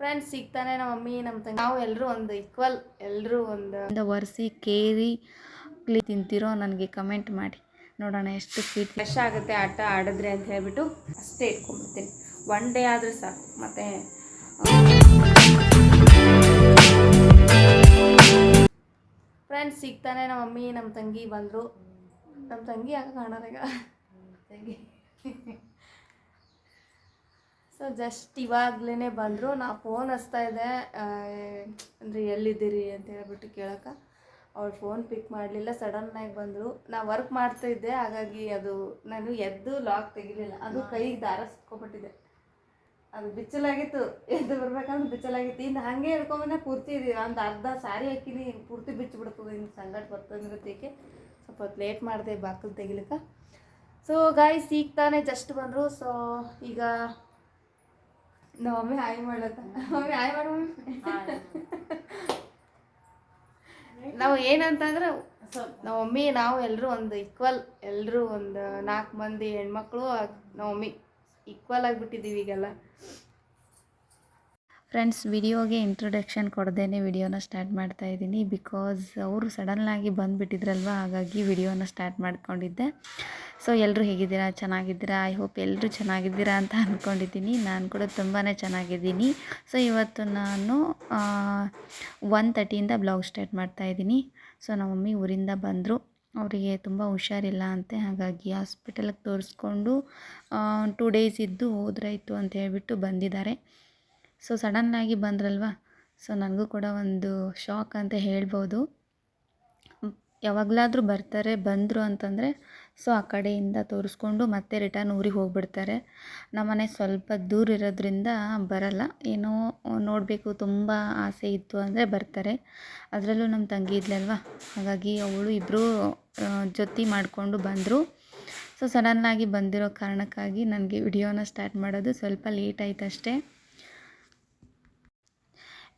Friends ಸಿಗ್ತಾನೆ ನಮ್ಮ mummy ನಮ್ಮ ತಂಗಿ. ನಾವು ಎಲ್ಲರೂ ಒಂದು ಈಕ್ವಲ್ ಎಲ್ಲರೂ ಒಂದು ಒಂದು ಒರೆಸಿ ಕೇರಿ ಕ್ಲೀ ತಿಂತಿರೋ ನನಗೆ ಕಮೆಂಟ್ ಮಾಡಿ. ನೋಡೋಣ ಎಷ್ಟು ಸ್ವೀಟ್ ಫ್ರೆಶ್ ಆಗುತ್ತೆ ಆಟ ಆಡಿದ್ರೆ ಅಂತ ಹೇಳ್ಬಿಟ್ಟು ಅಷ್ಟೇ ಇಟ್ಕೊಂಡ್ಬಿಡ್ತೀನಿ. ಒನ್ ಡೇ ಆದರೂ ಸಾಕು. ಮತ್ತೆ ಫ್ರೆಂಡ್ಸ್ ಸಿಗ್ತಾನೆ ನಮ್ಮ ಮಮ್ಮಿ ನಮ್ಮ ತಂಗಿ ಬಂದರು. ನಮ್ಮ ತಂಗಿ ಯಾಕೆ ಕಾಣೋದಾಗ ತಂಗಿ ಸೊ ಜಸ್ಟ್ ಇವಾಗ್ಲೇ ಬಂದರು. ನಾ ಫೋನ್ ಹಚ್ತಾ ಇದ್ದೆ. ಅಂದರೆ ಎಲ್ಲಿದ್ದೀರಿ ಅಂತ ಹೇಳ್ಬಿಟ್ಟು ಕೇಳೋಕೆ. ಅವ್ಳು ಫೋನ್ ಪಿಕ್ ಮಾಡಲಿಲ್ಲ. ಸಡನ್ನಾಗಿ ಬಂದರು. ನಾ ವರ್ಕ್ ಮಾಡ್ತಾ ಇದ್ದೆ. ಹಾಗಾಗಿ ಅದು ನಾನು ಎದ್ದು ಲಾಕ್ ತೆಗಿಲಿಲ್ಲ. ಅದು ಕೈಗೆ ದಾರ ಸುತ್ಕೊಬಿಟ್ಟಿದೆ ಅದು ಬಿಚ್ಚಲಾಗಿತ್ತು. ಎದ್ದು ಬರ್ಬೇಕಂದ್ರೆ ಬಿಚ್ಚಲಾಗಿತ್ತು. ಇನ್ನು ಹಾಗೆ ಹಿಡ್ಕೊಂಬಂದೆ ಪೂರ್ತಿ ಇದೆ ಒಂದು ಅರ್ಧ ಸಾರಿ ಹಾಕಿನಿ. ಪೂರ್ತಿ ಬಿಚ್ಚಿಬಿಡ್ತದೆ. ಇನ್ನು ಸಂಗಟ ಬರ್ತಂಗಿರತ್ತೇಕೆ ಸ್ವಲ್ಪ ಹೊತ್ತು ಲೇಟ್ ಮಾಡಿದೆ. ಬಾಕಲು ತೆಗಿಲಿಕ್ಕೆ. ಸೊ ಗಾಯ್ ಸಿಗ್ತಾನೆ ಜಸ್ಟ್ ಬಂದರು. ಸೊ ಈಗ ನಮ್ಮ ಮಮ್ಮಿ ಹಾಯ್ ಮಾಡತ್ತ ಮಮ್ಮಿ ಹಾಯ್ ಮಾಡು ನಾವು ಏನಂತಂದ್ರೆ ನಮ್ಮ ಮಮ್ಮಿ ನಾವು ಎಲ್ಲರೂ ಒಂದು ಈಕ್ವಲ್ ಎಲ್ಲರೂ ಒಂದು ನಾಲ್ಕು ಮಂದಿ ಹೆಣ್ಮಕ್ಳು ನಮ್ಮ ಮಮ್ಮಿ ಈಕ್ವಲ್ ಆಗಿಬಿಟ್ಟಿದ್ದೀವಿ ಈಗೆಲ್ಲ. ಫ್ರೆಂಡ್ಸ್ ವಿಡಿಯೋಗೆ ಇಂಟ್ರೊಡಕ್ಷನ್ ಕೊಡ್ದೇ ವಿಡಿಯೋನ ಸ್ಟಾರ್ಟ್ ಮಾಡ್ತಾ ಇದ್ದೀನಿ ಬಿಕಾಸ್ ಅವರು ಸಡನ್ನಾಗಿ ಬಂದುಬಿಟ್ಟಿದ್ರಲ್ವ, ಹಾಗಾಗಿ ವಿಡಿಯೋನ ಸ್ಟಾರ್ಟ್ ಮಾಡ್ಕೊಂಡಿದ್ದೆ. ಸೊ ಎಲ್ಲರೂ ಹೇಗಿದ್ದೀರಾ? ಚೆನ್ನಾಗಿದ್ದೀರಾ? ಐ ಹೋಪ್ ಎಲ್ಲರೂ ಚೆನ್ನಾಗಿದ್ದೀರಾ ಅಂತ ಅಂದ್ಕೊಂಡಿದ್ದೀನಿ ನಾನು ಕೂಡ ತುಂಬಾ ಚೆನ್ನಾಗಿದ್ದೀನಿ. ಸೊ ಇವತ್ತು ನಾನು ಒನ್ ತರ್ಟಿಯಿಂದ ಬ್ಲಾಗ್ ಸ್ಟಾರ್ಟ್ ಮಾಡ್ತಾ ಇದ್ದೀನಿ. ಸೊ ನಮ್ಮ ಮಮ್ಮಿ ಊರಿಂದ ಬಂದರು. ಅವರಿಗೆ ತುಂಬ ಹುಷಾರಿಲ್ಲ ಅಂತೆ, ಹಾಗಾಗಿ ಹಾಸ್ಪಿಟಲ್ಗೆ ತೋರಿಸ್ಕೊಂಡು ಟೂ ಡೇಸ್ ಇದ್ದು ಹೋದ್ರಾಯ್ತು ಅಂತ ಹೇಳ್ಬಿಟ್ಟು ಬಂದಿದ್ದಾರೆ. ಸೊ ಸಡನ್ನಾಗಿ ಬಂದ್ರಲ್ವ? ಸೊ ನನಗೂ ಕೂಡ ಒಂದು ಶಾಕ್ ಅಂತ ಹೇಳ್ಬೋದು. ಯಾವಾಗಲಾದರೂ ಬರ್ತಾರೆ, ಬಂದರು ಅಂತಂದರೆ ಸೊ ಆ ಕಡೆಯಿಂದ ತೋರಿಸ್ಕೊಂಡು ಮತ್ತೆ ರಿಟರ್ನ್ ಊರಿಗೆ ಹೋಗ್ಬಿಡ್ತಾರೆ. ನಮ್ಮನೆ ಸ್ವಲ್ಪ ದೂರ ಇರೋದ್ರಿಂದ ಬರಲ್ಲ. ಏನೋ ನೋಡಬೇಕು, ತುಂಬ ಆಸೆ ಇತ್ತು ಅಂದರೆ ಬರ್ತಾರೆ. ಅದರಲ್ಲೂ ನಮ್ಮ ತಂಗಿ ಇದ್ಲಲ್ವ? ಹಾಗಾಗಿ ಅವಳು ಇಬ್ಬರು ಜೊತೆ ಮಾಡಿಕೊಂಡು ಬಂದರು. ಸೊ ಸಡನ್ನಾಗಿ ಬಂದಿರೋ ಕಾರಣಕ್ಕಾಗಿ ನನಗೆ ವಿಡಿಯೋನ ಸ್ಟಾರ್ಟ್ ಮಾಡೋದು ಸ್ವಲ್ಪ ಲೇಟ್ ಆಯ್ತು ಅಷ್ಟೇ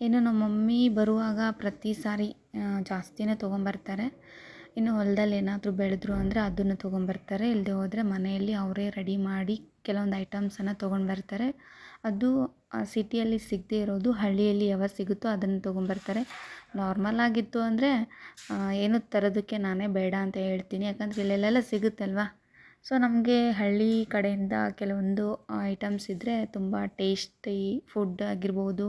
ಇನ್ನು ನಮ್ಮ ಮಮ್ಮಿ ಬರುವಾಗ ಪ್ರತಿ ಸಾರಿ ಜಾಸ್ತಿನೇ ತೊಗೊಂಬರ್ತಾರೆ. ಇನ್ನು ಹೊಲದಲ್ಲಿ ಏನಾದರೂ ಬೆಳೆದ್ರು ಅಂದರೆ ಅದನ್ನು ತೊಗೊಂಬರ್ತಾರೆ. ಇಲ್ಲದೆ ಹೋದರೆ ಮನೆಯಲ್ಲಿ ಅವರೇ ರೆಡಿ ಮಾಡಿ ಕೆಲವೊಂದು ಐಟಮ್ಸನ್ನು ತೊಗೊಂಡು ಬರ್ತಾರೆ ಅದು ಸಿಟಿಯಲ್ಲಿ ಸಿಗದೇ ಇರೋದು, ಹಳ್ಳಿಯಲ್ಲಿ ಯಾವಾಗ ಸಿಗುತ್ತೋ ಅದನ್ನು ತೊಗೊಂಬರ್ತಾರೆ. ನಾರ್ಮಲ್ ಆಗಿತ್ತು ಅಂದರೆ ಏನು ತರೋದಕ್ಕೆ ನಾನೇ ಬೇಡ ಅಂತ ಹೇಳ್ತೀನಿ. ಯಾಕಂದರೆ ಇಲ್ಲೆಲ್ಲ ಸಿಗುತ್ತಲ್ವ? ಸೊ ನಮಗೆ ಹಳ್ಳಿ ಕಡೆಯಿಂದ ಕೆಲವೊಂದು ಐಟಮ್ಸ್ ಇದ್ದರೆ ತುಂಬ ಟೇಸ್ಟಿ ಫುಡ್ ಆಗಿರ್ಬೋದು.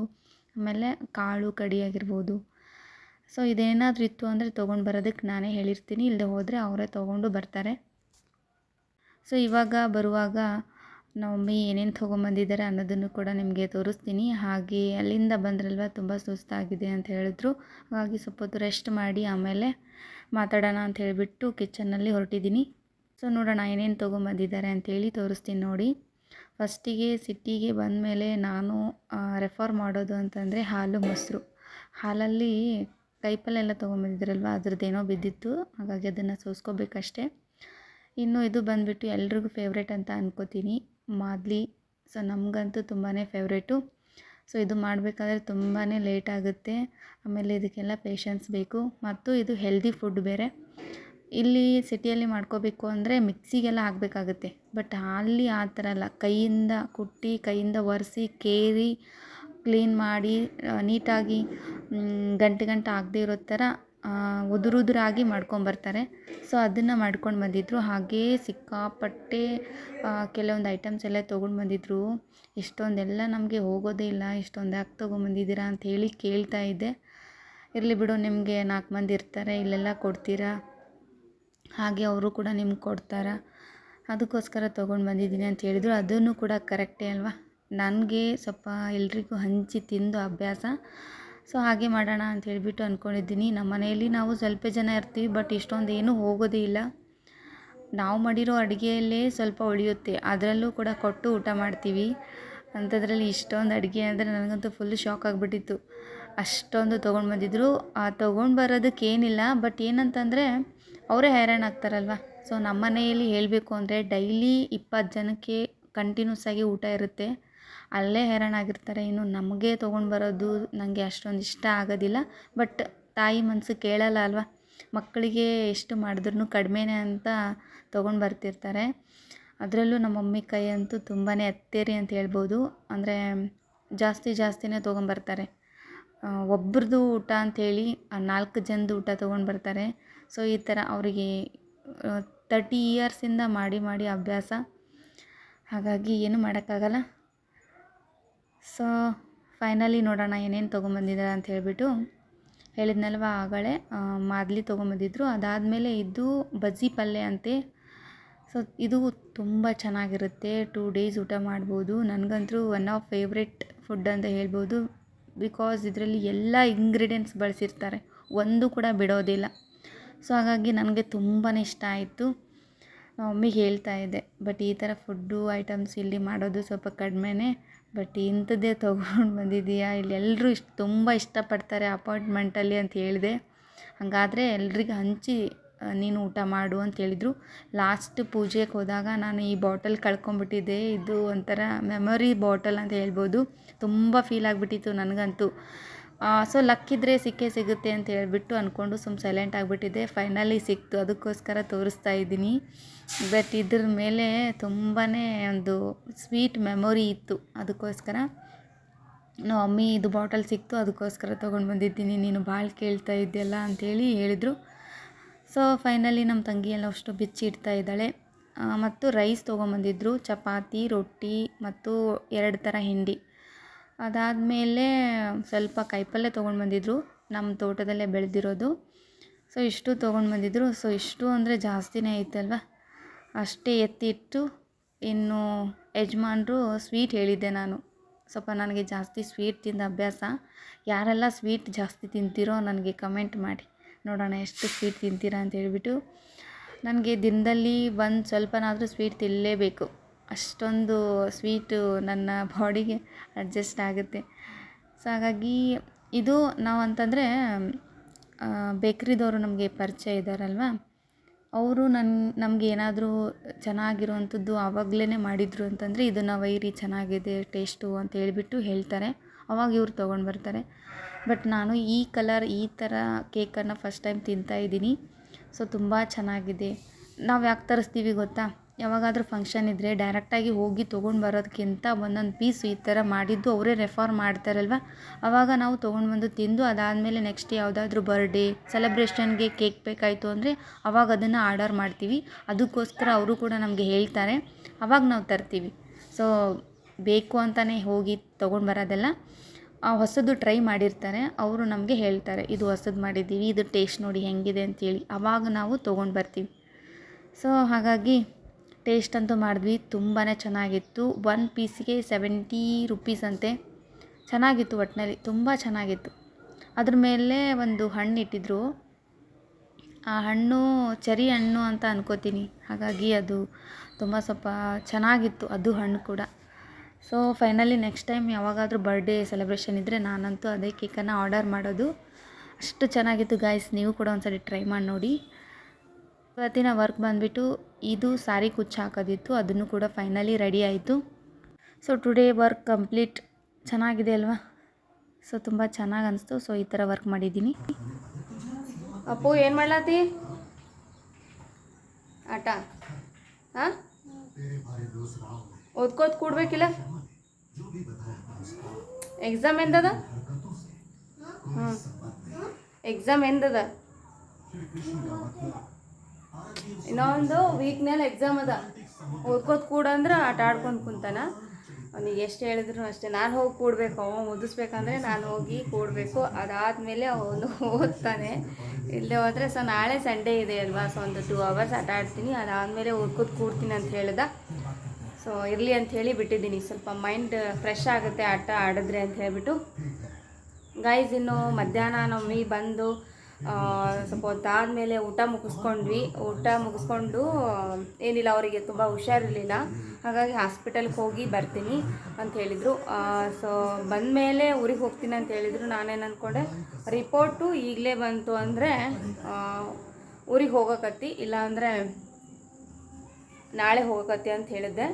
ಆಮೇಲೆ ಕಾಳು ಕಡಿ ಆಗಿರ್ಬೋದು. ಸೊ ಇದೇನಾದರೂ ಇತ್ತು ಅಂದರೆ ತೊಗೊಂಡು ಬರೋದಕ್ಕೆ ನಾನೇ ಹೇಳಿರ್ತೀನಿ. ಇಲ್ಲದೆ ಹೋದರೆ ಅವರೇ ತೊಗೊಂಡು ಬರ್ತಾರೆ. ಸೊ ಇವಾಗ ಬರುವಾಗ ನಮ್ಮಮ್ಮಿ ಏನೇನು ತೊಗೊಂಬಂದಿದ್ದಾರೆ ಅನ್ನೋದನ್ನು ಕೂಡ ನಿಮಗೆ ತೋರಿಸ್ತೀನಿ. ಹಾಗೆ ಅಲ್ಲಿಂದ ಬಂದ್ರಲ್ವ ತುಂಬ ಸುಸ್ತಾಗಿದೆ ಅಂತ ಹೇಳಿದ್ರು. ಹಾಗಾಗಿ ಸ್ವಲ್ಪ ಹೊತ್ತು ರೆಸ್ಟ್ ಮಾಡಿ ಆಮೇಲೆ ಮಾತಾಡೋಣ ಅಂತ ಹೇಳಿಬಿಟ್ಟು ಕಿಚನ್ನಲ್ಲಿ ಹೊರಟಿದ್ದೀನಿ. ಸೊ ನೋಡೋಣ ಏನೇನು ತೊಗೊಂಬಂದಿದ್ದಾರೆ ಅಂತೇಳಿ ತೋರಿಸ್ತೀನಿ ನೋಡಿ. ಫಸ್ಟಿಗೆ ಸಿಟಿಗೆ ಬಂದಮೇಲೆ ನಾನು ರೆಫರ್ ಮಾಡೋದು ಅಂತಂದರೆ ಹಾಲು, ಮೊಸರು. ಹಾಲಲ್ಲಿ ಕೈಪಲ್ಲೆಲ್ಲ ತೊಗೊಂಬಂದಿದ್ರಲ್ವ, ಅದ್ರದ್ದೇನೋ ಬಿದ್ದಿತ್ತು, ಹಾಗಾಗಿ ಅದನ್ನು ಸೋಸ್ಕೋಬೇಕಷ್ಟೆ. ಇನ್ನು ಇದು ಬಂದುಬಿಟ್ಟು ಎಲ್ರಿಗೂ ಫೇವ್ರೇಟ್ ಅಂತ ಅನ್ಕೋತೀನಿ. ಮಾದ್ಲಿ, ಸೊ ನಮಗಂತೂ ತುಂಬಾ ಫೇವ್ರೇಟು ಸೊ ಇದು ಮಾಡಬೇಕಾದ್ರೆ ತುಂಬಾ ಲೇಟ್ ಆಗುತ್ತೆ. ಆಮೇಲೆ ಇದಕ್ಕೆಲ್ಲ ಪೇಷನ್ಸ್ ಬೇಕು. ಮತ್ತು ಇದು ಹೆಲ್ದಿ ಫುಡ್ ಬೇರೆ. ಇಲ್ಲಿ ಸಿಟಿಯಲ್ಲಿ ಮಾಡ್ಕೋಬೇಕು ಅಂದರೆ ಮಿಕ್ಸಿಗೆಲ್ಲ ಹಾಕಬೇಕಾಗುತ್ತೆ. ಬಟ್ ಅಲ್ಲಿ ಆ ಥರ ಅಲ್ಲ. ಕೈಯಿಂದ ಕುಟ್ಟಿ, ಕೈಯಿಂದ ಒರೆಸಿ, ಕೇರಿ, ಕ್ಲೀನ್ ಮಾಡಿ ನೀಟಾಗಿ ಗಂಟು ಗಂಟೆ ಆಗದೆ ಇರೋ ಥರ ಉದುರುದುರಾಗಿ ಮಾಡ್ಕೊಂಬರ್ತಾರೆ. ಸೊ, ಅದನ್ನು ಮಾಡ್ಕೊಂಡು ಬಂದಿದ್ದರು ಹಾಗೇ ಸಿಕ್ಕಾಪಟ್ಟೆ ಕೆಲವೊಂದು ಐಟಮ್ಸ್ ಎಲ್ಲ ತೊಗೊಂಡು ಬಂದಿದ್ದರು ಇಷ್ಟೊಂದೆಲ್ಲ ನಮಗೆ ಹೋಗೋದೇ ಇಲ್ಲ. ಇಷ್ಟೊಂದು ಯಾಕೆ ತೊಗೊಂಬಂದಿದ್ದೀರಾ ಅಂತ ಹೇಳಿ ಕೇಳ್ತಾ ಇದ್ದೆ. ಇರಲಿ ಬಿಡು, ನಿಮಗೆ ನಾಲ್ಕು ಮಂದಿ ಇರ್ತಾರೆ. ಇಲ್ಲೆಲ್ಲ ಕೊಡ್ತೀರಾ? ಹಾಗೆ ಅವರು ಕೂಡ ನಿಮ್ಗೆ ಕೊಡ್ತಾರೆ. ಅದಕ್ಕೋಸ್ಕರ ತೊಗೊಂಡು ಬಂದಿದ್ದೀನಿ ಅಂತ ಹೇಳಿದರು. ಅದನ್ನು ಕೂಡ ಕರೆಕ್ಟೇ ಅಲ್ವಾ? ನನಗೆ ಸ್ವಲ್ಪ ಎಲ್ರಿಗೂ ಹಂಚಿ ತಿಂದು ಅಭ್ಯಾಸ. ಸೊ ಹಾಗೆ ಮಾಡೋಣ ಅಂತ ಹೇಳಿಬಿಟ್ಟು ಅಂದ್ಕೊಂಡಿದ್ದೀನಿ ನಮ್ಮ ಮನೆಯಲ್ಲಿ ನಾವು ಸ್ವಲ್ಪ ಜನ ಇರ್ತೀವಿ, ಬಟ್ ಇಷ್ಟೊಂದು ಏನೂ ಹೋಗೋದೇ ಇಲ್ಲ. ನಾವು ಮಾಡಿರೋ ಅಡುಗೆಯಲ್ಲೇ ಸ್ವಲ್ಪ ಉಳಿಯುತ್ತೆ. ಅದರಲ್ಲೂ ಕೂಡ ಕೊಟ್ಟು ಊಟ ಮಾಡ್ತೀವಿ. ಅಂಥದ್ರಲ್ಲಿ ಇಷ್ಟೊಂದು ಅಡುಗೆ ಅಂದರೆ ನನಗಂತೂ ಫುಲ್ ಶಾಕ್ ಆಗಿಬಿಟ್ಟಿತ್ತು. ಅಷ್ಟೊಂದು ತೊಗೊಂಡು ಬಂದಿದ್ದರು ತೊಗೊಂಡು ಬರೋದಕ್ಕೇನಿಲ್ಲ. ಬಟ್ ಏನಂತಂದರೆ ಅವರೇ ಹೈರಾಣ ಆಗ್ತಾರಲ್ವ? ಸೊ ನಮ್ಮ ಮನೆಯಲ್ಲಿ ಹೇಳಬೇಕು ಅಂದರೆ ಡೈಲಿ ಇಪ್ಪತ್ತು ಜನಕ್ಕೆ ಕಂಟಿನ್ಯೂಸ್ ಆಗಿ ಊಟ ಇರುತ್ತೆ. ಅಲ್ಲೇ ಹೈರಾಣ ಆಗಿರ್ತಾರೆ. ಇನ್ನು ನಮಗೆ ತೊಗೊಂಡು ಬರೋದು ನನಗೆ ಅಷ್ಟೊಂದು ಇಷ್ಟ ಆಗೋದಿಲ್ಲ. ಬಟ್ ತಾಯಿ ಮನಸ್ಸು ಕೇಳಲ್ಲ ಅಲ್ವಾ? ಮಕ್ಕಳಿಗೆ ಎಷ್ಟು ಮಾಡಿದ್ರೂ ಕಡಿಮೆನೇ ಅಂತ ತೊಗೊಂಡು ಬರ್ತಿರ್ತಾರೆ. ಅದರಲ್ಲೂ ನಮ್ಮ ಮಮ್ಮಿ ಕೈ ಅಂತೂ ತುಂಬಾ ಅತ್ತೇರಿ ಅಂತ ಹೇಳ್ಬೋದು. ಅಂದರೆ ಜಾಸ್ತಿ ಜಾಸ್ತಿನೇ ತೊಗೊಂಬರ್ತಾರೆ ಒಬ್ರದ್ದು ಊಟ ಅಂಥೇಳಿ ನಾಲ್ಕು ಜನದ ಊಟ ತೊಗೊಂಡು ಬರ್ತಾರೆ. ಸೊ ಈ ಥರ ಅವರಿಗೆ ತರ್ಟಿ ಇಯರ್ಸಿಂದ ಮಾಡಿ ಮಾಡಿ ಅಭ್ಯಾಸ. ಹಾಗಾಗಿ ಏನು ಮಾಡೋಕ್ಕಾಗಲ್ಲ. ಸೊ ಫೈನಲಿ ನೋಡೋಣ ಏನೇನು ತೊಗೊಂಬಂದಿದ್ದಾರೆ ಅಂತ ಹೇಳಿಬಿಟ್ಟು ಹೇಳಿದ್ನಲ್ವ ಆಗಳೇ. ಮಾದಲಿ ತೊಗೊಂಬಂದಿದ್ರು. ಅದಾದಮೇಲೆ ಇದು ಬಜ್ಜಿ ಪಲ್ಯ ಅಂತೆ. ಸೊ ಇದು ತುಂಬ ಚೆನ್ನಾಗಿರುತ್ತೆ. ಟೂ ಡೇಸ್ ಊಟ ಮಾಡ್ಬೋದು. ನನಗಂತೂ ಒನ್ ಆಫ್ ಫೇವ್ರೆಟ್ ಫುಡ್ ಅಂತ ಹೇಳ್ಬೋದು. ಬಿಕಾಸ್ ಇದರಲ್ಲಿ ಎಲ್ಲ ಇಂಗ್ರೀಡಿಯೆಂಟ್ಸ್ ಬಳಸಿರ್ತಾರೆ. ಒಂದು ಕೂಡ ಬಿಡೋದಿಲ್ಲ. ಸೊ ಹಾಗಾಗಿ ನನಗೆ ತುಂಬಾ ಇಷ್ಟ ಆಯಿತು. ಮಮ್ಮಿಗೆ ಹೇಳ್ತಾ ಇದ್ದೆ, ಬಟ್ ಈ ಥರ ಫುಡ್ಡು, ಐಟಮ್ಸ್ ಇಲ್ಲಿ ಮಾಡೋದು ಸ್ವಲ್ಪ ಕಡಿಮೆನೇ, ಬಟ್ ಇಂಥದ್ದೇ ತೊಗೊಂಡು ಬಂದಿದ್ದೀಯಾ? ಇಲ್ಲಿ ಎಲ್ಲರೂ ಇಷ್ಟು, ತುಂಬ ಇಷ್ಟಪಡ್ತಾರೆ ಅಪಾಯಿಂಟ್ಮೆಂಟಲ್ಲಿ ಅಂತ ಹೇಳಿದೆ. ಹಾಗಾದರೆ ಎಲ್ರಿಗೂ ಹಂಚಿ ನೀನು ಊಟ ಮಾಡು ಅಂತ ಹೇಳಿದರು. ಲಾಸ್ಟ್ ಪೂಜೆಗೆ ಹೋದಾಗ ನಾನು ಈ ಬಾಟಲ್ ಕಳ್ಕೊಂಬಿಟ್ಟಿದ್ದೆ. ಇದು ಒಂಥರ ಮೆಮೊರಿ ಬಾಟಲ್ ಅಂತ ಹೇಳ್ಬೋದು. ತುಂಬ ಫೀಲ್ ಆಗಿಬಿಟ್ಟಿತ್ತು ನನಗಂತೂ. ಸೊ ಲಕ್ಕಿದ್ರೆ ಸಿಕ್ಕೇ ಸಿಗುತ್ತೆ ಅಂತ ಹೇಳಿಬಿಟ್ಟು ಅಂದ್ಕೊಂಡು ಸುಮ್ಮ ಸೈಲೆಂಟ್ ಆಗಿಬಿಟ್ಟಿದ್ದೆ. ಫೈನಲಿ ಸಿಕ್ತು. ಅದಕ್ಕೋಸ್ಕರ ತೋರಿಸ್ತಾ ಇದ್ದೀನಿ. ಬಟ್ ಇದ್ರ ಮೇಲೆ ತುಂಬಾ ಒಂದು ಸ್ವೀಟ್ ಮೆಮೊರಿ ಇತ್ತು. ಅದಕ್ಕೋಸ್ಕರ ನಾವು ಅಮ್ಮಿ ಇದು ಬಾಟಲ್ ಸಿಕ್ತು. ಅದಕ್ಕೋಸ್ಕರ ತೊಗೊಂಡು ಬಂದಿದ್ದೀನಿ. ನೀನು ಭಾಳ ಕೇಳ್ತಾ ಇದ್ದೆಲ್ಲ ಅಂಥೇಳಿ ಹೇಳಿದರು. ಸೊ ಫೈನಲಿ ನಮ್ಮ ತಂಗಿ ಎಲ್ಲ ಅಷ್ಟು ಬಿಚ್ಚಿ ಇಡ್ತಾ ಇದ್ದಾಳೆ. ಮತ್ತು ರೈಸ್ ತೊಗೊಂಬಂದಿದ್ರು ಚಪಾತಿ, ರೊಟ್ಟಿ ಮತ್ತು ಎರಡು ಥರ ಹಿಂಡಿ. ಅದಾದಮೇಲೆ ಸ್ವಲ್ಪ ಕಾಯಿಪಲ್ಯ ತೊಗೊಂಡು ಬಂದಿದ್ರು ನಮ್ಮ ತೋಟದಲ್ಲೇ ಬೆಳೆದಿರೋದು. ಸೊ ಇಷ್ಟು ತೊಗೊಂಡು ಬಂದಿದ್ರು. ಸೊ ಇಷ್ಟು ಅಂದರೆ ಜಾಸ್ತಿನೇ ಐತಲ್ವ? ಅಷ್ಟೇ ಎತ್ತಿಟ್ಟು ಇನ್ನು ಯಜಮಾನ್ರು ಸ್ವೀಟ್ ಹೇಳಿದ್ದೆ ನಾನು. ಸ್ವಲ್ಪ ನನಗೆ ಜಾಸ್ತಿ ಸ್ವೀಟ್ ತಿಂದ ಅಭ್ಯಾಸ. ಯಾರೆಲ್ಲ ಸ್ವೀಟ್ ಜಾಸ್ತಿ ತಿಂತೀರೋ ನನಗೆ ಕಮೆಂಟ್ ಮಾಡಿ. ನೋಡೋಣ ಎಷ್ಟು ಸ್ವೀಟ್ ತಿಂತೀರಾ ಅಂತ ಹೇಳಿಬಿಟ್ಟು. ನನಗೆ ದಿನದಲ್ಲಿ ಒಂದು ಸ್ವಲ್ಪನಾದರೂ ಸ್ವೀಟ್ ತಿನ್ನಲೇಬೇಕು ಅಷ್ಟೊಂದು ಸ್ವೀಟು ನನ್ನ ಬಾಡಿಗೆ ಅಡ್ಜಸ್ಟ್ ಆಗುತ್ತೆ. ಸೊ, ಹಾಗಾಗಿ ಇದು ನಾವು ಅಂತಂದರೆ ಬೇಕ್ರಿದವರು ನಮಗೆ ಪರಿಚಯ ಇದ್ದಾರಲ್ವ ಅವರು ನನ್ನ ನಮಗೆ ಏನಾದರೂ ಚೆನ್ನಾಗಿರುವಂಥದ್ದು ಆವಾಗಲೇ ಮಾಡಿದರು ಅಂತಂದರೆ ಇದನ್ನು ವೈರಿ ಚೆನ್ನಾಗಿದೆ, ಟೇಸ್ಟು ಅಂತ ಹೇಳಿಬಿಟ್ಟು ಹೇಳ್ತಾರೆ. ಅವಾಗ ಇವ್ರು ತೊಗೊಂಡು ಬರ್ತಾರೆ. ಬಟ್ ನಾನು ಈ ಕಲರ್, ಈ ಥರ ಕೇಕನ್ನು ಫಸ್ಟ್ ಟೈಮ್ ತಿಂತಾ ಇದ್ದೀನಿ. ಸೊ, ತುಂಬ ಚೆನ್ನಾಗಿದೆ. ನಾವು ಯಾಕೆ ತರಿಸ್ತೀವಿ ಗೊತ್ತಾ? ಯಾವಾಗಾದರೂ ಫಂಕ್ಷನ್ ಇದ್ದರೆ ಡೈರೆಕ್ಟಾಗಿ ಹೋಗಿ ತೊಗೊಂಡು ಬರೋದಕ್ಕಿಂತ ಒಂದೊಂದು ಪೀಸ್ ಈ ಥರ ಮಾಡಿದ್ದು ಅವರೇ ರೆಫರ್ ಮಾಡ್ತಾರಲ್ವ? ಆವಾಗ ನಾವು ತೊಗೊಂಡು ಬಂದು ತಿಂದು ಅದಾದಮೇಲೆ ನೆಕ್ಸ್ಟ್ ಯಾವುದಾದ್ರೂ ಬರ್ಡೇ ಸೆಲೆಬ್ರೇಷನ್ಗೆ ಕೇಕ್ ಬೇಕಾಯಿತು ಅಂದರೆ ಆವಾಗ ಅದನ್ನು ಆರ್ಡರ್ ಮಾಡ್ತೀವಿ. ಅದಕ್ಕೋಸ್ಕರ ಅವರು ಕೂಡ ನಮಗೆ ಹೇಳ್ತಾರೆ. ಆವಾಗ ನಾವು ತರ್ತೀವಿ. ಸೊ ಬೇಕು ಅಂತಲೇ ಹೋಗಿ ತೊಗೊಂಡು ಬರೋದೆಲ್ಲ. ಆ ಹೊಸದು ಟ್ರೈ ಮಾಡಿರ್ತಾರೆ. ಅವರು ನಮಗೆ ಹೇಳ್ತಾರೆ, ಇದು ಹೊಸದು ಮಾಡಿದ್ದೀವಿ, ಇದು ಟೇಸ್ಟ್ ನೋಡಿ ಹೆಂಗಿದೆ ಅಂತೇಳಿ. ಆವಾಗ ನಾವು ತೊಗೊಂಡು ಬರ್ತೀವಿ. ಸೊ ಹಾಗಾಗಿ ಟೇಸ್ಟ್ ಅಂತೂ ಮಾಡಿದ್ವಿ ತುಂಬಾ ಚೆನ್ನಾಗಿತ್ತು. ಒನ್ ಪೀಸಿಗೆ ಸೆವೆಂಟಿ ರುಪೀಸ್ ಅಂತೆ. ಚೆನ್ನಾಗಿತ್ತು ಒಟ್ಟಿನಲ್ಲಿ ತುಂಬ ಚೆನ್ನಾಗಿತ್ತು. ಅದ್ರ ಮೇಲೆ ಒಂದು ಹಣ್ಣು ಇಟ್ಟಿದ್ರು. ಆ ಹಣ್ಣು ಚರಿ ಹಣ್ಣು ಅಂತ ಅನ್ಕೋತೀನಿ. ಹಾಗಾಗಿ ಅದು ತುಂಬ ಸ್ವಲ್ಪ ಚೆನ್ನಾಗಿತ್ತು, ಅದು ಹಣ್ಣು ಕೂಡ. ಸೊ ಫೈನಲಿ ನೆಕ್ಸ್ಟ್ ಟೈಮ್ ಯಾವಾಗಾದರೂ ಬರ್ಡೇ ಸೆಲೆಬ್ರೇಷನ್ ಇದ್ದರೆ ನಾನಂತೂ ಅದೇ ಕೇಕನ್ನು ಆರ್ಡರ್ ಮಾಡೋದು. ಅಷ್ಟು ಚೆನ್ನಾಗಿತ್ತು ಗಾಯ್ಸ್ ನೀವು ಕೂಡ ಒಂದ್ಸರಿ ಟ್ರೈ ಮಾಡಿ ನೋಡಿ. ಇವತ್ತಿನ ವರ್ಕ್ ಬಂದುಬಿಟ್ಟು ಇದು ಸಾರಿ ಕುಚ್ಚು ಹಾಕೋದಿತ್ತು, ಅದನ್ನು ಕೂಡ ಫೈನಲಿ ರೆಡಿ ಆಯಿತು. ಸೊ ಟುಡೇ ವರ್ಕ್ ಕಂಪ್ಲೀಟ್ ಚೆನ್ನಾಗಿದೆ ಅಲ್ವಾ? ಸೊ ತುಂಬ ಚೆನ್ನಾಗಿ ಅನಿಸ್ತು. ಸೊ ಈ ಥರ ವರ್ಕ್ ಮಾಡಿದ್ದೀನಿ. ಅಪ್ಪು, ಏನು ಮಾಡ್ಲತ್ತಿ? ಆಟ? ಹಾಂ? ಓದ್ಕೋದ್ ಕೂಡ್ಬೇಕಿಲ್ಲ? ಎಕ್ಸಾಮ್ ಎಂದದ? ಹ್ಞೂ ಎಕ್ಸಾಮ್ ಎಂದದ? ಇನ್ನೊಂದು ವೀಕ್ನಲ್ಲಿ ಎಕ್ಸಾಮ್ ಅದ. ಓದ್ಕೋತ ಕೂಡ ಅಂದ್ರೆ ಆಟ ಆಡ್ಕೊಂಡು ಕುಂತಾನ. ಅವನಿಗೆ ಎಷ್ಟು ಹೇಳಿದ್ರು ಅಷ್ಟೇ. ನಾನು ಹೋಗಿ ಕೂಡಬೇಕು ಅವ ಮುದಿಸ್ಬೇಕಂದ್ರೆ ನಾನು ಹೋಗಿ ಕೂಡಬೇಕು. ಅದಾದಮೇಲೆ ಅವನು ಓದ್ತಾನೆ. ಇಲ್ಲೇ ಹೋದರೆ ಸೊ ನಾಳೆ ಸಂಡೇ ಇದೆ ಅಲ್ವಾ? ಸೊ ಒಂದು ಟೂ ಅವರ್ಸ್ ಆಟ ಆಡ್ತೀನಿ. ಅದಾದಮೇಲೆ ಓದ್ಕೋತ ಕೂಡ್ತೀನಿ ಅಂತ ಹೇಳ್ದ. ಸೊ ಇರಲಿ ಅಂತ ಹೇಳಿ ಬಿಟ್ಟಿದ್ದೀನಿ. ಸ್ವಲ್ಪ ಮೈಂಡ್ ಫ್ರೆಶ್ ಆಗುತ್ತೆ ಆಟ ಆಡಿದ್ರೆ ಅಂತ ಹೇಳಿಬಿಟ್ಟು. ಗೈಸ್ ಇನ್ನು ಮಧ್ಯಾಹ್ನ ನಮ್ಮಿ ಬಂದು ಸ್ವಲ್ಪ ಹೊತ್ತಾದಮೇಲೆ ಊಟ ಮುಗಿಸ್ಕೊಂಡ್ವಿ. ಊಟ ಮುಗಿಸ್ಕೊಂಡು, ಏನಿಲ್ಲ, ಅವರಿಗೆ ತುಂಬ ಹುಷಾರಿರಲಿಲ್ಲ. ಹಾಗಾಗಿ ಹಾಸ್ಪಿಟಲ್ಗೆ ಹೋಗಿ ಬರ್ತೀನಿ ಅಂತ ಹೇಳಿದರು. ಸೊ ಬಂದಮೇಲೆ ಊರಿಗೆ ಹೋಗ್ತೀನಿ ಅಂತ ಹೇಳಿದರು. ನಾನೇನು ಅಂದ್ಕೊಂಡೆ ರಿಪೋರ್ಟು ಈಗಲೇ ಬಂತು ಅಂದರೆ ಊರಿಗೆ ಹೋಗೋಕತ್ತಿ, ಇಲ್ಲಾಂದರೆ ನಾಳೆ ಹೋಗೋಕತ್ತಿ ಅಂತ ಹೇಳಿದ್ದೆ.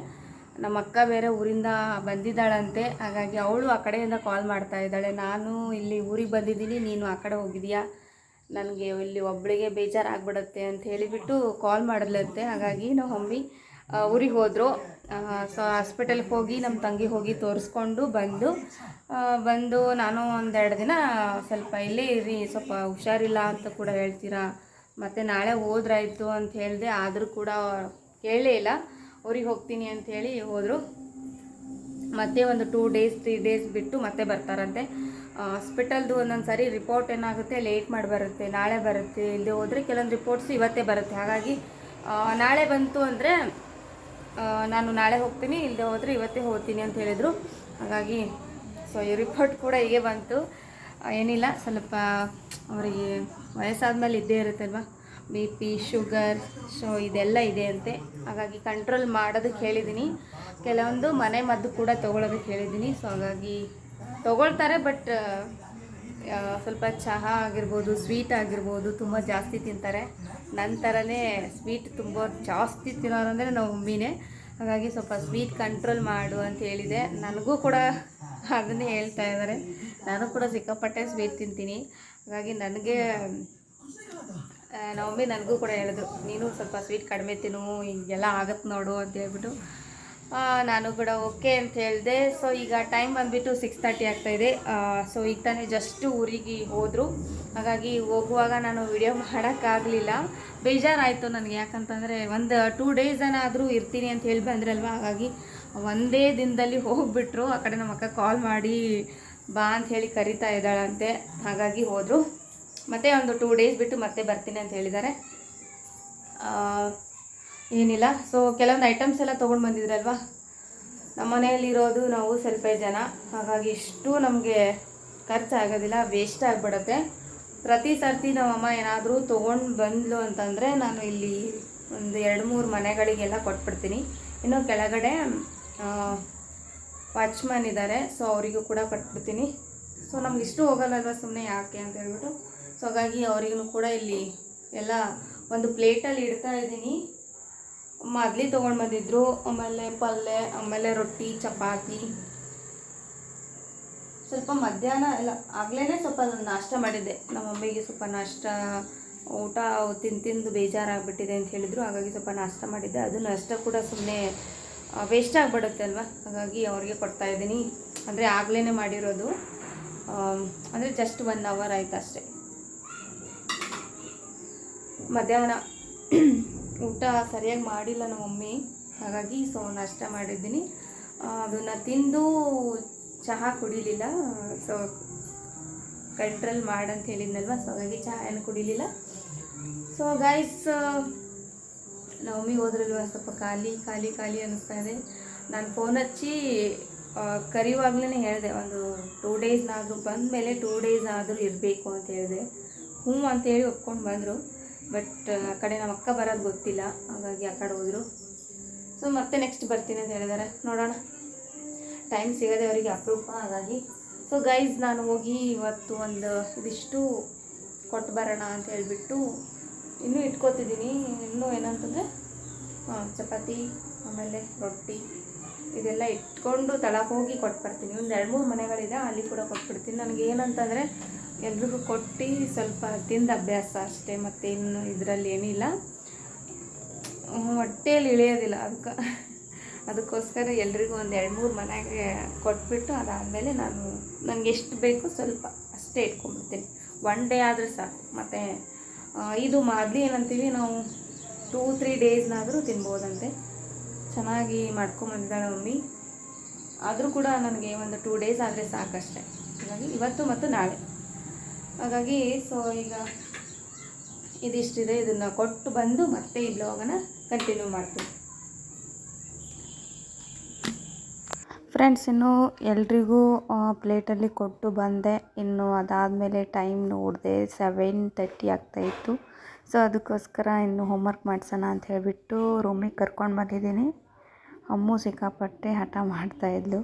ನಮ್ಮ ಅಕ್ಕ ಬೇರೆ ಊರಿಂದ ಬಂದಿದ್ದಾಳಂತೆ. ಹಾಗಾಗಿ ಅವಳು ಆ ಕಡೆಯಿಂದ ಕಾಲ್ ಮಾಡ್ತಾ ಇದ್ದಾಳೆ. ನಾನು ಇಲ್ಲಿ ಊರಿಗೆ ಬಂದಿದ್ದೀನಿ. ನೀನು ಆ ಕಡೆ ಹೋಗಿದೀಯಾ? ನನಗೆ ಇಲ್ಲಿ ಒಬ್ಬಳಿಗೆ ಬೇಜಾರಾಗ್ಬಿಡುತ್ತೆ ಅಂತ ಹೇಳಿಬಿಟ್ಟು ಕಾಲ್ ಮಾಡಲತ್ತೆ. ಹಾಗಾಗಿ ನಾವು ಮಮ್ಮಿ ಊರಿಗೆ ಹೋದರು. ಸೊ ಹಾಸ್ಪಿಟಲ್ಗೆ ಹೋಗಿ ನಮ್ಮ ತಂಗಿ ಹೋಗಿ ತೋರಿಸ್ಕೊಂಡು ಬಂದು ಬಂದು ನಾನು ಒಂದೆರಡು ದಿನ ಸ್ವಲ್ಪ ಇಲ್ಲೇ ಇರಿ, ಸ್ವಲ್ಪ ಹುಷಾರಿಲ್ಲ ಅಂತ ಕೂಡ ಹೇಳ್ತೀರಾ? ಮತ್ತು ನಾಳೆ ಹೋದ್ರಾಯ್ತು ಅಂತ ಹೇಳಿದೆ, ಆದರೂ ಕೂಡ ಕೇಳಲೇ ಇಲ್ಲ. ಊರಿಗೆ ಹೋಗ್ತೀನಿ ಅಂತ ಹೇಳಿ ಹೋದರು. ಮತ್ತೆ ಒಂದು ಟೂ ಡೇಸ್ ತ್ರೀ ಡೇಸ್ ಬಿಟ್ಟು ಮತ್ತೆ ಬರ್ತಾರಂತೆ. ಹಾಸ್ಪಿಟಲ್ದು ಒಂದೊಂದು ಸಾರಿ ರಿಪೋರ್ಟ್ ಏನಾಗುತ್ತೆ, ಲೇಟ್ ಮಾಡಿ ಬರುತ್ತೆ, ನಾಳೆ ಬರುತ್ತೆ ಇಲ್ಲದೆ ಹೋದರೆ ಕೆಲವೊಂದು ರಿಪೋರ್ಟ್ಸ್ ಇವತ್ತೇ ಬರುತ್ತೆ. ಹಾಗಾಗಿ ನಾಳೆ ಬಂತು ಅಂದರೆ ನಾನು ನಾಳೆ ಹೋಗ್ತೀನಿ ಇಲ್ಲದೆ ಹೋದರೆ ಇವತ್ತೇ ಹೋಗ್ತೀನಿ ಅಂತ ಹೇಳಿದರು. ಹಾಗಾಗಿ ಸೊ ಈ ರಿಪೋರ್ಟ್ ಕೂಡ ಹೀಗೆ ಬಂತು. ಏನಿಲ್ಲ, ಸ್ವಲ್ಪ ಅವರಿಗೆ ವಯಸ್ಸಾದ್ಮೇಲೆ ಇದ್ದೇ ಇರುತ್ತಲ್ವ? ಬಿ ಪಿ, ಶುಗರ್, ಸೊ, ಇದೆಲ್ಲ ಇದೆ ಅಂತೆ. ಹಾಗಾಗಿ ಕಂಟ್ರೋಲ್ ಮಾಡೋದಕ್ಕೆ ಹೇಳಿದ್ದೀನಿ. ಕೆಲವೊಂದು ಮನೆ ಮದ್ದು ಕೂಡ ತೊಗೊಳೋದಕ್ಕೆ ಹೇಳಿದ್ದೀನಿ. ಸೊ ಹಾಗಾಗಿ ತೊಗೊಳ್ತಾರೆ ಬಟ್ ಸ್ವಲ್ಪ ಚಹಾ ಆಗಿರ್ಬೋದು ಸ್ವೀಟ್ ಆಗಿರ್ಬೋದು, ತುಂಬ ಜಾಸ್ತಿ ತಿಂತಾರೆ. ನನ್ನ ಥರನೇ ಸ್ವೀಟ್ ತುಂಬ ಜಾಸ್ತಿ ತಿನ್ನೋರು ಅಂದರೆ ನಾವು ಮಮ್ಮಿನೇ. ಹಾಗಾಗಿ ಸ್ವಲ್ಪ ಸ್ವೀಟ್ ಕಂಟ್ರೋಲ್ ಮಾಡು ಅಂತ ಹೇಳಿದೆ. ನನಗೂ ಕೂಡ ಅದನ್ನೇ ಹೇಳ್ತಾ ಇದ್ದಾರೆ. ನಾನು ಕೂಡ ಸಿಕ್ಕಾಪಟ್ಟೆ ಸ್ವೀಟ್ ತಿಂತೀನಿ. ಹಾಗಾಗಿ ನನಗೆ ನಮ್ಮಮ್ಮಿ ನನಗೂ ಕೂಡ ಹೇಳಿದ್ರು, ನೀನು ಸ್ವಲ್ಪ ಸ್ವೀಟ್ ಕಡಿಮೆ ತಿನ್ನು, ಹೀಗೆಲ್ಲ ಆಗತ್ತೆ ನೋಡು ಅಂತ ಹೇಳ್ಬಿಟ್ಟು. ನಾನು ಕೂಡ ಓಕೆ ಅಂತ ಹೇಳಿದೆ. ಸೊ ಈಗ ಟೈಮ್ ಬಂದುಬಿಟ್ಟು ಸಿಕ್ಸ್ ತರ್ಟಿ ಆಗ್ತಾಯಿದೆ ಸೊ ಈಗ ತಾನೇ ಜಸ್ಟ್ ಊರಿಗೆ ಹೋದರು. ಹಾಗಾಗಿ ಹೋಗುವಾಗ ನಾನು ವಿಡಿಯೋ ಮಾಡೋಕ್ಕಾಗಲಿಲ್ಲ. ಬೇಜಾರಾಯಿತು ನನಗೆ. ಯಾಕಂತಂದರೆ ಒಂದು ಟೂ ಡೇಸ್ ಏನಾದರೂ ಇರ್ತೀನಿ ಅಂತ ಹೇಳಿ ಬಂದ್ರಲ್ವ ಹಾಗಾಗಿ ಒಂದೇ ದಿನದಲ್ಲಿ ಹೋಗಿಬಿಟ್ರು. ಆ ಕಡೆ ನಮ್ಮ ಅಕ್ಕ ಕಾಲ್ ಮಾಡಿ ಬಾ ಅಂತ ಹೇಳಿ ಕರಿತಾ ಇದ್ದಾಳಂತೆ. ಹಾಗಾಗಿ ಹೋದರು. ಮತ್ತೆ ಒಂದು ಟೂ ಡೇಸ್ ಬಿಟ್ಟು ಮತ್ತೆ ಬರ್ತೀನಿ ಅಂತ ಹೇಳಿದ್ದಾರೆ. ಏನಿಲ್ಲ. ಸೊ ಕೆಲವೊಂದು ಐಟಮ್ಸ್ ಎಲ್ಲ ತೊಗೊಂಡು ಬಂದಿದ್ರಲ್ವಾ? ನಮ್ಮ ಮನೆಯಲ್ಲಿರೋದು ನಾವು ಸ್ವಲ್ಪ ಜನ. ಹಾಗಾಗಿ ಇಷ್ಟು ನಮಗೆ ಖರ್ಚಾಗೋದಿಲ್ಲ ವೇಸ್ಟ್ ಆಗಿಬಿಡುತ್ತೆ. ಪ್ರತಿ ಸರ್ತಿ ನಮ್ಮಮ್ಮ ಏನಾದರೂ ತೊಗೊಂಡು ಬಂದ್ಲು ಅಂತಂದರೆ ನಾನು ಇಲ್ಲಿ ಒಂದು ಎರಡು ಮೂರು ಮನೆಗಳಿಗೆಲ್ಲ ಕೊಟ್ಬಿಡ್ತೀನಿ. ಇನ್ನು ಕೆಳಗಡೆ ವಾಚ್ಮನ್ ಇದ್ದಾರೆ ಸೊ ಅವರಿಗೂ ಕೂಡ ಕೊಟ್ಬಿಡ್ತೀನಿ. ಸೊ ನಮ್ಗೆ ಇಷ್ಟು ಹೋಗಲ್ಲಲ್ವ ಸುಮ್ಮನೆ ಯಾಕೆ ಅಂತ ಹೇಳ್ಬಿಟ್ಟು. ಸೊ ಹಾಗಾಗಿ ಅವರಿಗೂ ಕೂಡ ಇಲ್ಲಿ ಎಲ್ಲ ಒಂದು ಪ್ಲೇಟಲ್ಲಿ ಇಡ್ತಾ ಇದ್ದೀನಿ. ಮೊದಲೇ ತೊಗೊಂಡು ಬಂದಿದ್ರು. ಆಮೇಲೆ ಪಲ್ಯ ಆಮೇಲೆ ರೊಟ್ಟಿ, ಚಪಾತಿ. ಸ್ವಲ್ಪ ಮಧ್ಯಾಹ್ನ ಎಲ್ಲ ಆಗಲೇ ಸ್ವಲ್ಪ ನಾಷ್ಟ ಮಾಡಿದ್ದೆ. ನಮ್ಮ ಮಮ್ಮಿಗೆ ಸ್ವಲ್ಪ ನಾಷ್ಟ, ಊಟ ತಿಂದು ತಿಂದು ಬೇಜಾರಾಗ್ಬಿಟ್ಟಿದೆ ಅಂತ ಹೇಳಿದ್ರು. ಹಾಗಾಗಿ ಸ್ವಲ್ಪ ನಾಷ್ಟ ಮಾಡಿದ್ದೆ. ಅದು ನಷ್ಟ ಕೂಡ ಸುಮ್ಮನೆ ವೇಸ್ಟ್ ಆಗಿಬಿಡುತ್ತೆ ಅಲ್ವಾ? ಹಾಗಾಗಿ ಅವ್ರಿಗೆ ಕೊಡ್ತಾ ಇದ್ದೀನಿ. ಅಂದರೆ ಆಗಲೇ ಮಾಡಿರೋದು. ಅಂದರೆ ಜಸ್ಟ್ ಒನ್ ಅವರ್ ಆಯ್ತು ಅಷ್ಟೇ. ಮಧ್ಯಾಹ್ನ. ಊಟ ಸರಿಯಾಗಿ ಮಾಡಿಲ್ಲ ನಮ್ಮ ಮಮ್ಮಿ. ಹಾಗಾಗಿ ಸೊ ನಾಷ್ಟ ಮಾಡಿದ್ದೀನಿ. ಅದನ್ನು ತಿಂದು ಚಹಾ ಕುಡಿಲಿಲ್ಲ. ಸೊ ಕಂಟ್ರೋಲ್ ಮಾಡಂತ ಹೇಳಿದ್ನಲ್ವ? ಸೊ ಹಾಗಾಗಿ ಚಹಾ ಕುಡಿಲಿಲ್ಲ. ಸೊ ಗೈಸ್ ನಮ್ಮ ಹೋದ್ರಲ್ವ? ಸ್ವಲ್ಪ ಖಾಲಿ ಖಾಲಿ ಖಾಲಿ ಅನ್ನಿಸ್ತಾ ಇದೆ. ನಾನು ಫೋನ್ ಹಚ್ಚಿ ಕರೆಯುವಾಗ್ಲೇ ಹೇಳಿದೆ. ಒಂದು ಟೂ ಡೇಸ್ನಾದರೂ ಬಂದ ಮೇಲೆ ಟೂ ಡೇಸ್ ಆದರೂ ಇರಬೇಕು ಅಂತ ಹೇಳಿದೆ. ಹ್ಞೂ ಅಂತೇಳಿ ಒಪ್ಕೊಂಡು ಬಂದರು. ಬಟ್ ಆ, ಕಡೆ ನಮ್ಮ ಅಕ್ಕ ಬರೋದು ಗೊತ್ತಿಲ್ಲ. ಹಾಗಾಗಿ ಆ ಕಡೆ ಹೋದರು. ಸೊ ಮತ್ತೆ ನೆಕ್ಸ್ಟ್ ಬರ್ತೀನಿ ಅಂತ ಹೇಳಿದ್ದಾರೆ ನೋಡೋಣ. ಟೈಮ್ ಸಿಗದೆ ಅವರಿಗೆ ಅಪರೂಪ ಹಾಗಾಗಿ. ಸೊ ಗೈಸ್ ನಾನು ಹೋಗಿ ಇವತ್ತು ಒಂದು ಇದಿಷ್ಟು ಕೊಟ್ಟು ಬರೋಣ ಅಂತ ಹೇಳಿಬಿಟ್ಟು ಇನ್ನೂ ಇಟ್ಕೋತಿದ್ದೀನಿ. ಇನ್ನೂ ಏನಂತಂದರೆ ಚಪಾತಿ, ಆಮೇಲೆ ರೊಟ್ಟಿ. ಇದೆಲ್ಲ ಇಟ್ಕೊಂಡು ತಳಕ್ಕೆ ಹೋಗಿ ಕೊಟ್ಟು ಬರ್ತೀನಿ ಒಂದು ಎರಡು ಮೂರು ಮನೆಗಳಿದೆ, ಅಲ್ಲಿ ಕೂಡ ಕೊಟ್ಬಿಡ್ತೀನಿ. ನನಗೆ ಏನಂತಂದರೆ ಎಲ್ರಿಗೂ ಕೊಟ್ಟು ಸ್ವಲ್ಪ ತಿಂದ ಅಭ್ಯಾಸ ಅಷ್ಟೇ ಮತ್ತೇನು ಇದರಲ್ಲಿ ಏನಿಲ್ಲ. ಹೊಟ್ಟೆಯಲ್ಲಿ ಇಳಿಯೋದಿಲ್ಲ ಅದಕ್ಕೆ ಅದಕ್ಕೋಸ್ಕರ ಎಲ್ರಿಗೂ ಒಂದು ಎರಡು ಮೂರು ಮನೆಗೆ ಕೊಟ್ಬಿಟ್ಟು ಅದಾದಮೇಲೆ ನಾನು ನನಗೆ ಎಷ್ಟು ಬೇಕೋ ಸ್ವಲ್ಪ ಅಷ್ಟೇ ಇಟ್ಕೊಂಡ್ಬಿಡ್ತೀನಿ. ಒನ್ ಡೇ ಆದರೆ ಸಾಕು. ಮತ್ತು ಇದು ಮಾದಲಿ ಏನಂತೀವಿ, ನಾವು ಟೂ ತ್ರೀ ಡೇಸ್ನಾದರೂ ತಿನ್ಬೋದಂತೆ. ಚೆನ್ನಾಗಿ ಮಾಡ್ಕೊಂಬಂದಿದ್ದಾಳೆ ಮಮ್ಮಿ. ಆದರೂ ಕೂಡ ನನಗೆ ಒಂದು ಟೂ ಡೇಸ್ ಆದರೆ ಸಾಕಷ್ಟೆ. ಹಾಗಾಗಿ ಇವತ್ತು ಮತ್ತು ನಾಳೆ. ಹಾಗಾಗಿ ಸೊ ಈಗ ಇದಿಷ್ಟಿದೆ. ಇದನ್ನು ಕೊಟ್ಟು ಬಂದು ಮತ್ತೆ ಈ ಬ್ಲಾಗನ್ನು ಕಂಟಿನ್ಯೂ ಮಾಡ್ತೀನಿ. ಫ್ರೆಂಡ್ಸ್ ಇನ್ನು ಎಲ್ರಿಗೂ ಪ್ಲೇಟಲ್ಲಿ ಕೊಟ್ಟು ಬಂದೆ. ಇನ್ನು ಅದಾದಮೇಲೆ ಟೈಮ್ ನೋಡಿದೆ. ಸೆವೆನ್ ತರ್ಟಿ ಆಗ್ತಾಯಿತ್ತು ಸೊ ಅದಕ್ಕೋಸ್ಕರ ಇನ್ನು ಹೋಮ್ವರ್ಕ್ ಮಾಡಿಸೋಣ ಅಂತ ಹೇಳಿಬಿಟ್ಟು ರೂಮಿಗೆ ಕರ್ಕೊಂಡು ಬಂದಿದ್ದೀನಿ. ಅಮ್ಮು ಸಿಕ್ಕಾಪಟ್ಟೆ ಹಠ ಮಾಡ್ತಾಯಿದ್ಲು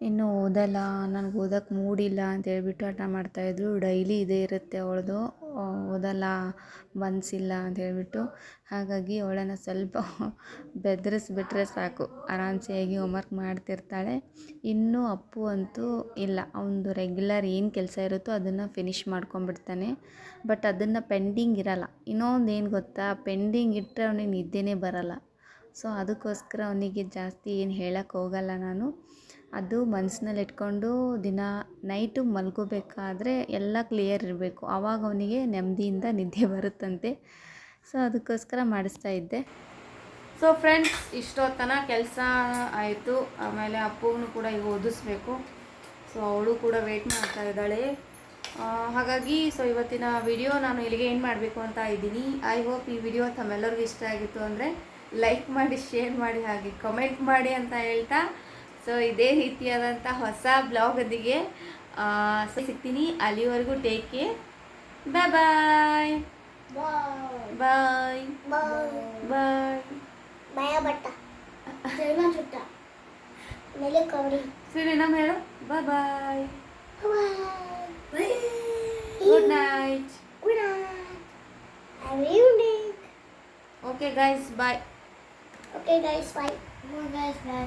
ಇನ್ನು ಓದಲ್ಲ, ನನಗೆ ಓದಕ್ಕೆ ಮೂಡಿಲ್ಲ ಅಂತ ಹೇಳ್ಬಿಟ್ಟು ಹಠ ಮಾಡ್ತಾಯಿದ್ರು ಡೈಲಿ ಇದೇ ಇರುತ್ತೆ ಅವಳದು. ಓದಲ್ಲ ಮನಸ್ಸಿಲ್ಲ ಅಂತ ಹೇಳ್ಬಿಟ್ಟು. ಹಾಗಾಗಿ ಅವಳನ್ನ ಸ್ವಲ್ಪ ಬೆದರಿಸ್ಬಿಟ್ರೆ ಸಾಕು. ಆರಾಮ್ಸೆ ಆಗಿ ಹೋಮ್ವರ್ಕ್ ಮಾಡ್ತಿರ್ತಾಳೆ. ಇನ್ನು ಅಪ್ಪು ಅಂತೂ ಇಲ್ಲ. ಅವನದು ರೆಗ್ಯುಲರ್ ಏನು ಕೆಲಸ ಇರುತ್ತೋ ಅದನ್ನು ಫಿನಿಷ್ ಮಾಡ್ಕೊಂಡ್ಬಿಡ್ತಾನೆ. ಬಟ್ ಅದನ್ನು ಪೆಂಡಿಂಗ್ ಇರಲ್ಲ. ಇನ್ನೊಂದು ಏನು ಗೊತ್ತಾ? ಪೆಂಡಿಂಗ್ ಇಟ್ಟರೆ ಅವನಿಗೆ ನಿದ್ದೆನೇ ಬರಲ್ಲ. ಸೊ ಅದಕ್ಕೋಸ್ಕರ ಅವನಿಗೆ ಜಾಸ್ತಿ ಏನು ಹೇಳಕ್ಕೆ ಹೋಗಲ್ಲ ನಾನು. ಅದು ಮನಸ್ಸಿನಲ್ಲಿ ಇಟ್ಕೊಂಡು ದಿನ ನೈಟು ಮಲ್ಕೋಬೇಕಾದ್ರೆ ಎಲ್ಲ ಕ್ಲಿಯರ್ ಇರಬೇಕು. ಆವಾಗ ಅವನಿಗೆ ನೆಮ್ಮದಿಯಿಂದ ನಿದ್ದೆ ಬರುತ್ತಂತೆ. ಸೊ ಅದಕ್ಕೋಸ್ಕರ ಮಾಡಿಸ್ತಾ ಇದ್ದೆ. ಸೊ ಫ್ರೆಂಡ್ಸ್, ಇಷ್ಟೊತ್ತನ ಕೆಲಸ ಆಯಿತು. ಆಮೇಲೆ ಅಪ್ಪನು ಕೂಡ ಈಗ ಓದಿಸ್ಬೇಕು. ಸೊ ಅವಳು ಕೂಡ ವೆಯ್ಟ್ ಮಾಡ್ತಾ ಇದ್ದಾಳೆ. ಹಾಗಾಗಿ ಸೊ ಇವತ್ತಿನ ವಿಡಿಯೋ ನಾನು ಇಲ್ಲಿಗೆ ಏನು ಮಾಡಬೇಕು ಅಂತ ಇದ್ದೀನಿ. ಐ ಹೋಪ್ ಈ ವಿಡಿಯೋ ತಮ್ಮೆಲ್ಲರಿಗೂ ಇಷ್ಟ ಆಗಿತ್ತು ಅಂದರೆ ಲೈಕ್ ಮಾಡಿ ಶೇರ್ ಮಾಡಿ ಹಾಗೆ ಕಮೆಂಟ್ ಮಾಡಿ ಅಂತ ಹೇಳ್ತಾ. ಸೊ ಇದೇ ರೀತಿಯಾದಂಥ ಹೊಸ ಬ್ಲಾಗದಿಗೆ ಸಿಗ್ತೀನಿ. ಅಲ್ಲಿವರೆಗೂ take care bye bye bye bye bye but ಸರಿ ನಮ್ಮ ಹೇಳು. Bye bye good night good night okay guys bye okay guys bye guys bye